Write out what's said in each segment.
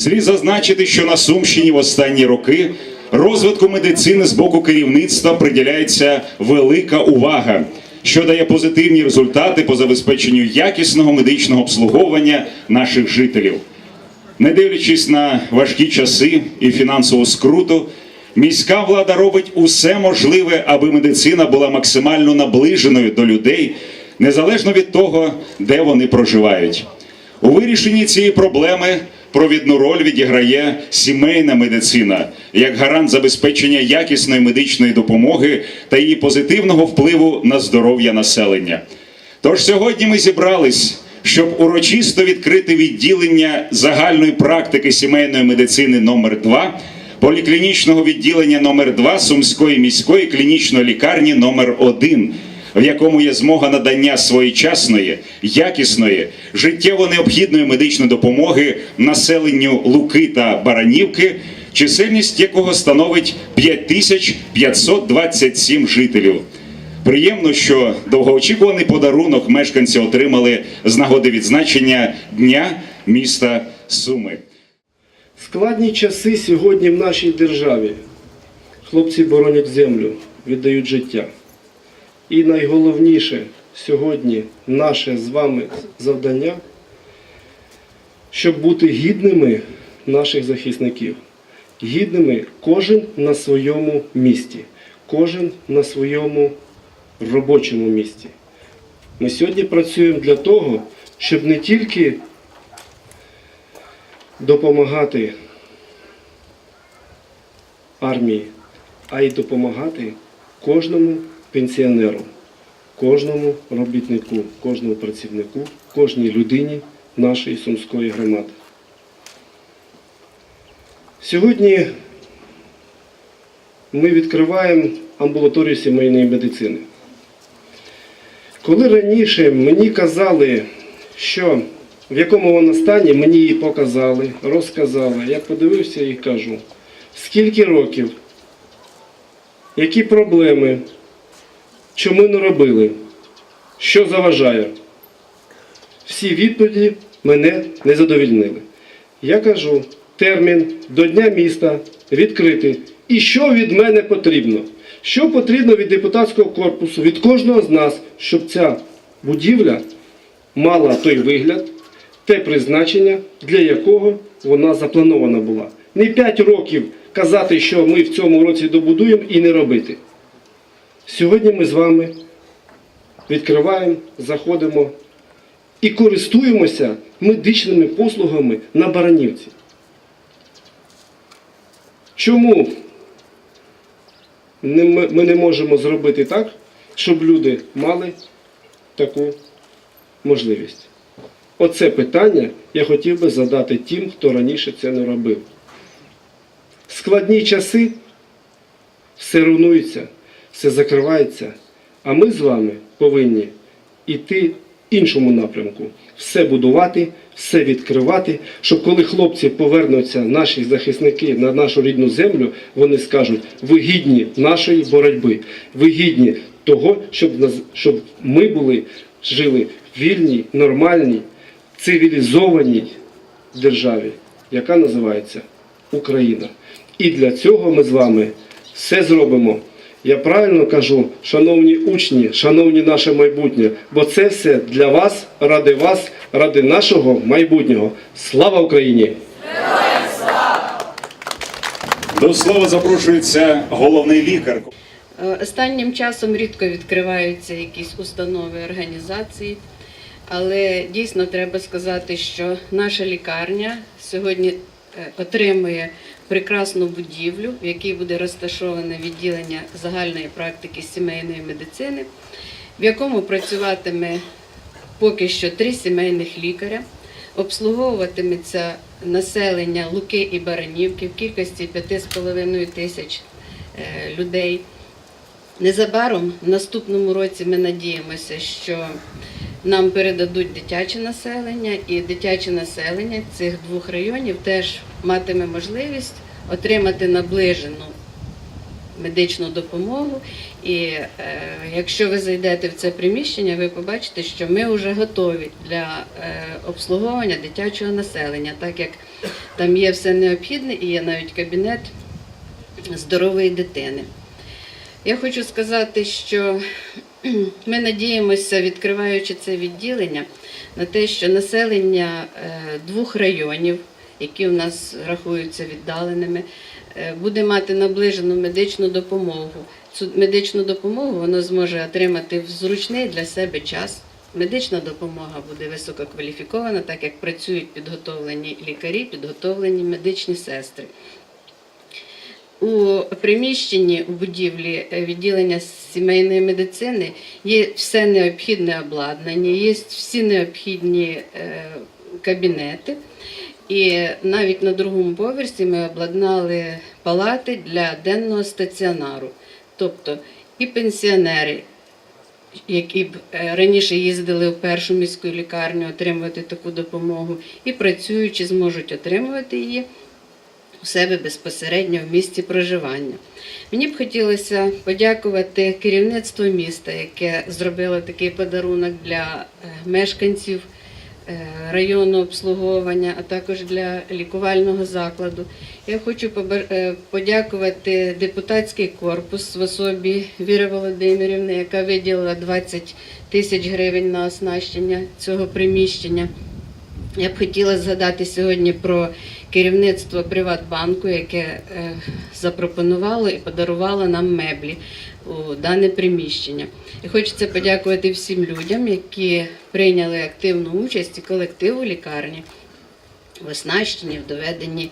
Слід зазначити, що на Сумщині в останні роки розвитку медицини з боку керівництва приділяється велика увага, що дає позитивні результати по забезпеченню якісного медичного обслуговування наших жителів. Не дивлячись на важкі часи і фінансову скруту, міська влада робить усе можливе, аби медицина була максимально наближеною до людей, незалежно від того, де вони проживають. У вирішенні цієї проблеми провідну роль відіграє сімейна медицина як гарант забезпечення якісної медичної допомоги та її позитивного впливу на здоров'я населення. Тож сьогодні ми зібрались, щоб урочисто відкрити відділення загальної практики сімейної медицини номер 2 поліклінічного відділення номер 2 Сумської міської клінічної лікарні номер 1 в якому є змога надання своєчасної, якісної, життєво необхідної медичної допомоги населенню Луки та Баранівки, чисельність якого становить 5527 жителів. Приємно, що довгоочікуваний подарунок мешканці отримали з нагоди відзначення Дня міста Суми. Складні часи сьогодні в нашій державі. Хлопці боронять землю, віддають життя. І найголовніше сьогодні наше з вами завдання, щоб бути гідними наших захисників. Гідними кожен на своєму місці, кожен на своєму робочому місці. Ми сьогодні працюємо для того, щоб не тільки допомагати армії, а й допомагати кожному пенсіонеру, кожному робітнику, кожному працівнику, кожній людині нашої сумської громади. Сьогодні ми відкриваємо амбулаторію сімейної медицини. Коли раніше мені казали, що в якому вона стані, мені її показали, розказали. Я подивився і кажу, скільки років, які проблеми, чому не робили, що заважає. Всі відповіді мене не задовільнили. Я кажу, термін до Дня міста відкритий. І що від мене потрібно? Що потрібно від депутатського корпусу, від кожного з нас, щоб ця будівля мала той вигляд, те призначення, для якого вона запланована була. Не 5 років казати, що ми в цьому році добудуємо і не робити. Сьогодні ми з вами відкриваємо, заходимо і користуємося медичними послугами на Баранівці. Чому ми не можемо зробити так, щоб люди мали таку можливість? Оце питання я хотів би задати тим, хто раніше це не робив. Складні часи все руйнується, все закривається, а ми з вами повинні йти іншому напрямку, все будувати, все відкривати, щоб коли хлопці повернуться, наші захисники на нашу рідну землю, вони скажуть, ви гідні нашої боротьби, ви гідні того, щоб, нас- щоб ми були, жили в вільній, нормальній, цивілізованій державі, яка називається Україна. І для цього ми з вами все зробимо. Я правильно кажу, шановні учні, шановні наше майбутнє, бо це все для вас, ради вас, ради нашого майбутнього. Слава Україні! До слова запрошується головний лікар. Е, Останнім часом рідко відкриваються якісь установи організації, але дійсно треба сказати, що наша лікарня сьогодні е, отримує прекрасну будівлю, в якій буде розташоване відділення загальної практики сімейної медицини, в якому працюватиме поки що три сімейних лікаря. Обслуговуватиметься населення Луки і Баранівки в кількості 5,5 тисяч е, людей. Незабаром в наступному році ми надіємося, що нам передадуть дитяче населення, і дитяче населення цих двох районів теж матиме можливість отримати наближену медичну допомогу. І е, якщо ви зайдете в це приміщення, ви побачите, що ми вже готові для е, обслуговування дитячого населення, так як там є все необхідне і є навіть кабінет здорової дитини. Я хочу сказати, що ми надіємося, відкриваючи це відділення, на те, що населення е, двох районів, які у нас рахуються віддаленими, е, буде мати наближену медичну допомогу. Цю медичну допомогу воно зможе отримати в зручний для себе час. Медична допомога буде висококваліфікована, так як працюють підготовлені лікарі, підготовлені медичні сестри. У приміщенні у будівлі е, відділення сімейної медицини є все необхідне обладнання, є всі необхідні е, кабінети. І навіть на другому поверсі ми обладнали палати для денного стаціонару. Тобто і пенсіонери, які б е, раніше їздили в першу міську лікарню отримувати таку допомогу, і працюючі зможуть отримувати її у себе безпосередньо в місці проживання. Мені б хотілося подякувати керівництву міста, яке зробило такий подарунок для е, мешканців е, району обслуговування, а також для лікувального закладу. Я хочу е, подякувати депутатський корпус в особі Віри Володимирівни, яка виділила 20 тисяч гривень на оснащення цього приміщення. Я б хотіла згадати сьогодні про керівництво Приватбанку, яке е, запропонувало і подарувало нам меблі у дане приміщення. І хочеться подякувати всім людям, які прийняли активну участь і колективу лікарні в оснащенні, в доведенні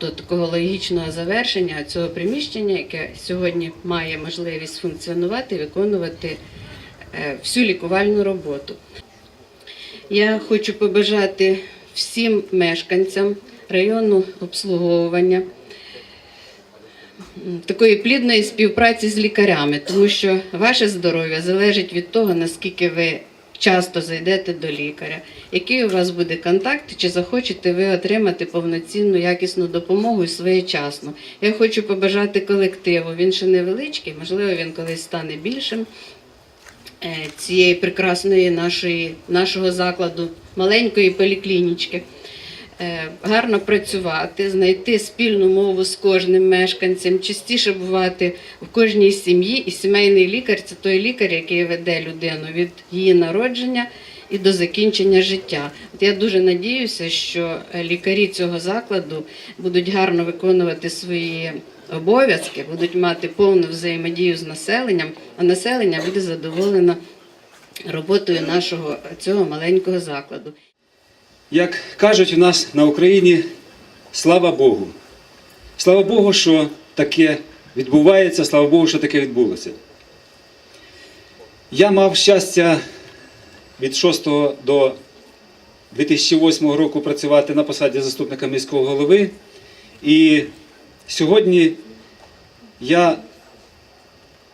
до такого логічного завершення цього приміщення, яке сьогодні має можливість функціонувати і виконувати е, всю лікувальну роботу. Я хочу побажати всім мешканцям району обслуговування такої плідної співпраці з лікарями, тому що ваше здоров'я залежить від того, наскільки ви часто зайдете до лікаря, який у вас буде контакт, чи захочете ви отримати повноцінну якісну допомогу і своєчасно. Я хочу побажати колективу. Він ще невеличкий, можливо, він колись стане більшим е, цієї прекрасної нашої, нашого закладу, маленької поліклінічки. Е, Гарно працювати, знайти спільну мову з кожним мешканцем, частіше бувати в кожній сім'ї. І сімейний лікар це той лікар, який веде людину від її народження і до закінчення життя. От я дуже надіюся, що лікарі цього закладу будуть гарно виконувати свої обов'язки, будуть мати повну взаємодію з населенням, а населення буде задоволено роботою нашого цього маленького закладу. Як кажуть у нас на Україні, слава Богу. Слава Богу, що таке відбувається, слава Богу, що таке відбулося. Я мав щастя від 6 до 2008 року працювати на посаді заступника міського голови. І сьогодні я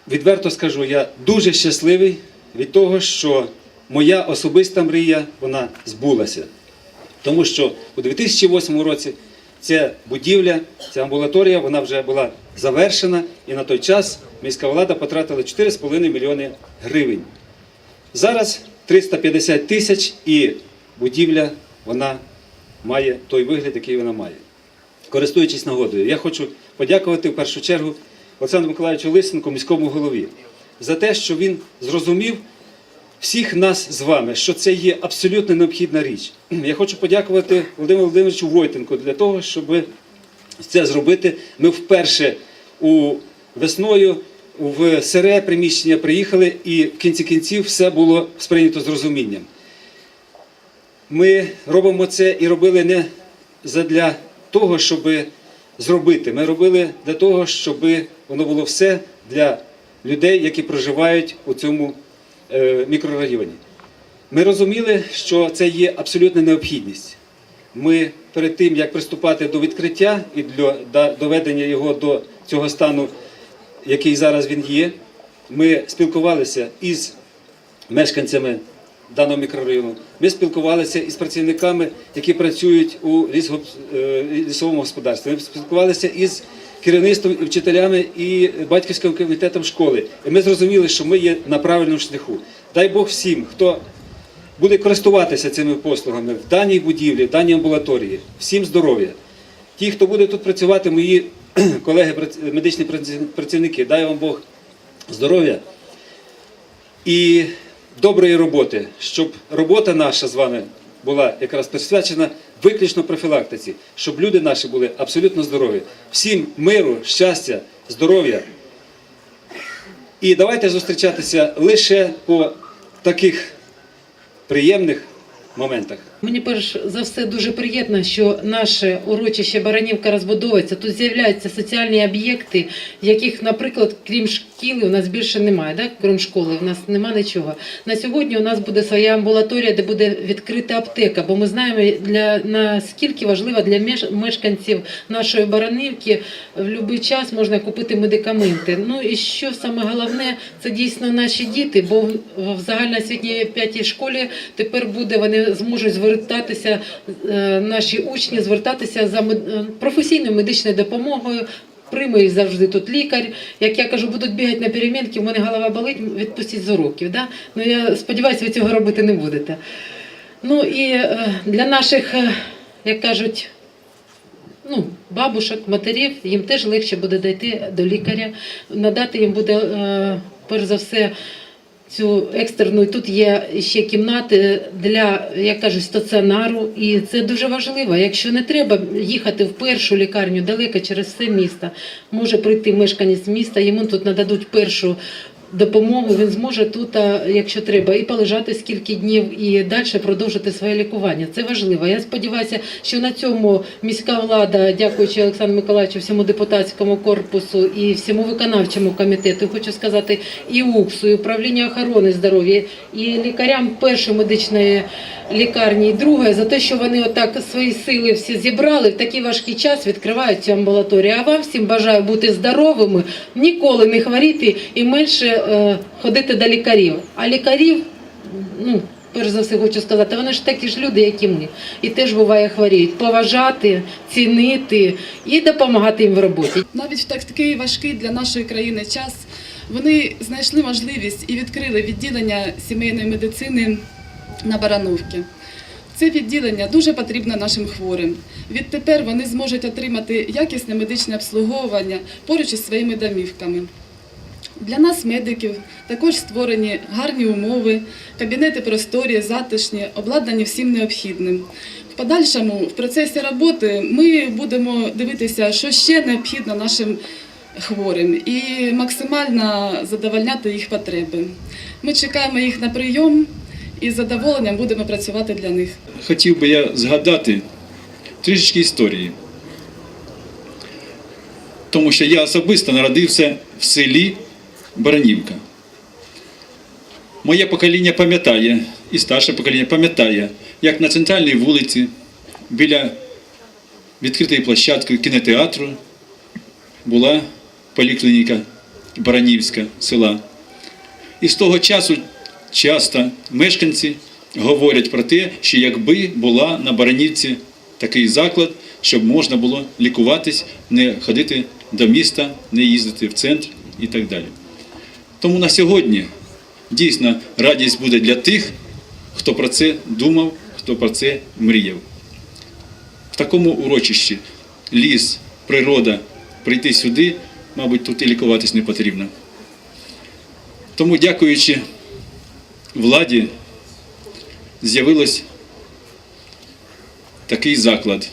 відверто скажу, я дуже щасливий від того, що моя особиста мрія вона збулася. Тому що у 2008 році ця будівля, ця амбулаторія, вона вже була завершена, і на той час міська влада потратила 4,5 мільйони гривень. Зараз 350 тисяч і будівля вона має той вигляд, який вона має. Користуючись нагодою, я хочу подякувати в першу чергу Олександру Миколаївичу Лисенку, міському голові, за те, що він зрозумів всіх нас з вами, що це є абсолютно необхідна річ. Я хочу подякувати Володимиру Володимировичу Войтенку для того, щоб це зробити. Ми вперше у весною в сире приміщення приїхали, і в кінці кінців все було сприйнято з розумінням. Ми робимо це і робили не задля того, щоб зробити. Ми робили для того, щоб воно було все для людей, які проживають у цьому мікрорайоні. Ми розуміли, що це є абсолютна необхідність. Ми перед тим, як приступати до відкриття і для доведення його до цього стану, який зараз він є, ми спілкувалися із мешканцями даного мікрорайону. Ми спілкувалися із працівниками, які працюють у е, лісовому господарстві. Ми спілкувалися із керівництвом і вчителями і батьківським комітетом школи. І ми зрозуміли, що ми є на правильному шляху. Дай Бог всім, хто буде користуватися цими послугами в даній будівлі, в даній амбулаторії. Всім здоров'я. Ті, хто буде тут працювати, мої колеги, медичні працівники, дай вам Бог здоров'я і доброї роботи, щоб робота наша з вами була якраз присвячена виключно профілактиці, щоб люди наші були абсолютно здорові. Всім миру, щастя, здоров'я. І давайте зустрічатися лише по таких приємних моментах. Мені перш за все дуже приємно, що наше урочище Баранівка розбудовується. Тут з'являються соціальні об'єкти, яких, наприклад, крім шкіли, у нас більше немає. Да? Крім школи, у нас немає нічого. На сьогодні у нас буде своя амбулаторія, де буде відкрита аптека, бо ми знаємо, для наскільки важливо для мешканців нашої Баранівки в будь-який час можна купити медикаменти. Ну і що саме головне, це дійсно наші діти, бо в- загальноосвітній п'ятій школі тепер буде вони зможуть звертатися, е, наші учні звертатися за е, професійною медичною допомогою. Прийме завжди тут лікар. Як я кажу, будуть бігати на перемінки, у мене голова болить, відпустіть з уроків. Да? Ну я сподіваюся, ви цього робити не будете. Ну і е, для наших, е, як кажуть, ну, бабушок, матерів, їм теж легше буде дійти до лікаря, надати їм буде, е, перш за все, цю екстрену. І тут є ще кімнати для, як кажуть, стаціонару. І це дуже важливо. Якщо не треба їхати в першу лікарню далеко через все місто, може прийти мешканець міста, йому тут нададуть першу допомогу, він зможе тут, якщо треба, і полежати скільки днів, і далі продовжити своє лікування. Це важливо. Я сподіваюся, що на цьому міська влада, дякуючи Олександру Миколаївичу, всьому депутатському корпусу і всьому виконавчому комітету, хочу сказати, і УКСу, і управління охорони здоров'я, і лікарям першої медичної лікарні, і другої, за те, що вони отак свої сили всі зібрали в такий важкий час, відкривають цю амбулаторію. А вам всім бажаю бути здоровими, ніколи не хворіти і менше е, ходити до лікарів. А лікарів, ну, перш за все хочу сказати, вони ж такі ж люди, як і ми. І теж буває хворіють. Поважати, цінити і допомагати їм в роботі. навіть в так- такий важкий для нашої країни час вони знайшли можливість і відкрили відділення сімейної медицини на Барановці. Це відділення дуже потрібно нашим хворим. Відтепер вони зможуть отримати якісне медичне обслуговування поруч із своїми домівками. Для нас, медиків, також створені гарні умови, кабінети просторі, затишні, обладнані всім необхідним. В подальшому в процесі роботи ми будемо дивитися, що ще необхідно нашим хворим, і максимально задовольняти їх потреби. Ми чекаємо їх на прийом і з задоволенням будемо працювати для них. хотів би я згадати трішечки історії. Тому що я особисто народився в селі Баранівка. Моє покоління пам'ятає, і старше покоління пам'ятає, як на центральній вулиці біля відкритої площадки кінотеатру була поліклініка Баранівська села. І з того часу часто мешканці говорять про те, що якби була на Баранівці такий заклад, щоб можна було лікуватись, не ходити до міста, не їздити в центр і так далі. Тому на сьогодні дійсно радість буде для тих, хто про це думав, хто про це мріяв. В такому урочищі ліс, природа, прийти сюди, мабуть, тут і лікуватись не потрібно. Тому, дякуючи владі, з'явилось такий заклад.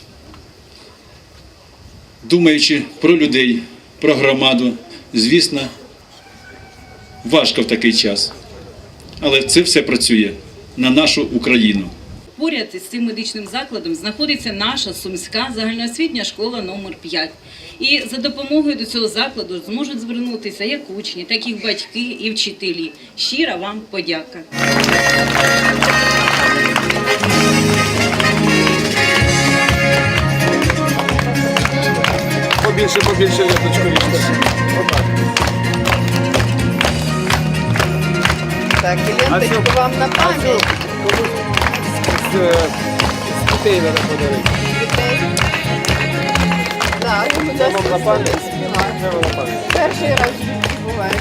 Думаючи про людей, про громаду, звісно, важко в такий час. Але це все працює на нашу Україну. Поряд із цим медичним закладом знаходиться наша сумська загальноосвітня школа номер 5 І за допомогою до цього закладу зможуть звернутися як учні, так і батьки і вчителі. Щира вам подяка. Побільше, побільше ляточку вічно. Так, і ленточку вам на пам'ять. Дітей треба подарити. Так, Це вам на пам'ять? Це вам на пам'ять. Перший раз в житті буває.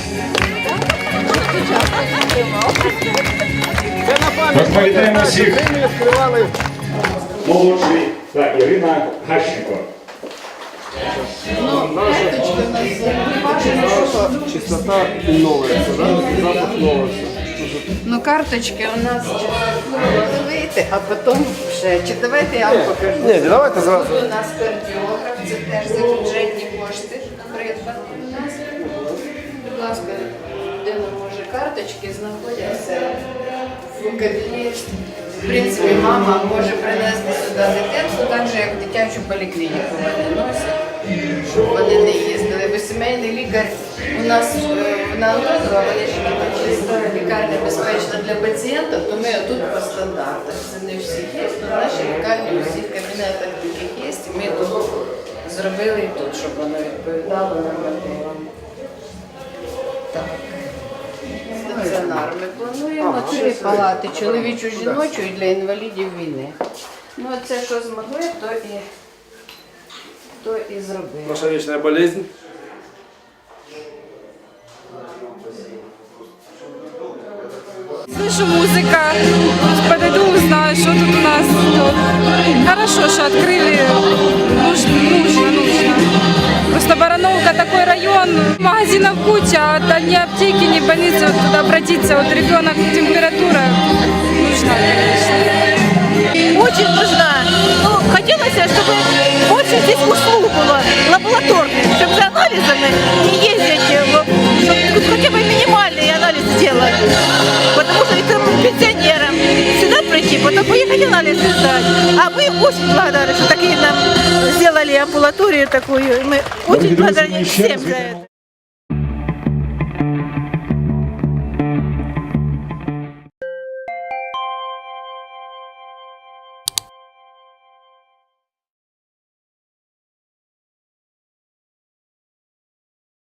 Спочатку не тримав. Це на пам'ять. Розповідаємо всіх. Ми відкривали. Молодший. Так, Ірина Гащенко. Чистота новиться, да? Запах новиться. Ну, карточки у нас вийти, а потім ще. Чи давайте я вам покажу. Ні, давайте зразу. У нас кардіограф, це теж за бюджетні кошти придбані у нас. Будь ласка, людина може карточки знаходяться в кабінеті. В принципі, мама може принести сюди дитинку, так же, як дитячу поліклініку вони носять, вони не їздили. Бо сімейний лікар у нас е, на ж чиста лікарня безпечна для пацієнта, то ми тут по стандартах. Це не всі є, але в нашій лікарні у всіх кабінетах таких є, і ми тут зробили і тут, щоб воно відповідало нормативам. Так. Стаціонар ми плануємо три палати чоловічу, жіночу і для інвалідів війни. Ну, це що змогли, то і, то і зробили. Наша вічна болезнь. Слышу музыка, подойду, узнаю, что тут у нас. Хорошо, что открыли. Нужно, нужно, нужно. Просто Барановка такой район, магазинов куча, а ни аптеки, ни больницы, вот туда обратиться. Вот ребенок, температура нужна, конечно. Очень нужна. Ну, хотелось, чтобы больше здесь услуг было, лабораторных, чтобы за анализами не ездить, чтобы хотя бы минимальный анализ сделали. Потому что это пенсионерам сюда прийти, потом поехать анализы сдать. А мы очень благодарны, что такие нам сделали амбулаторию такую. Мы очень Дорогі друзі, благодарны ми ще раз всем за это. вітаємо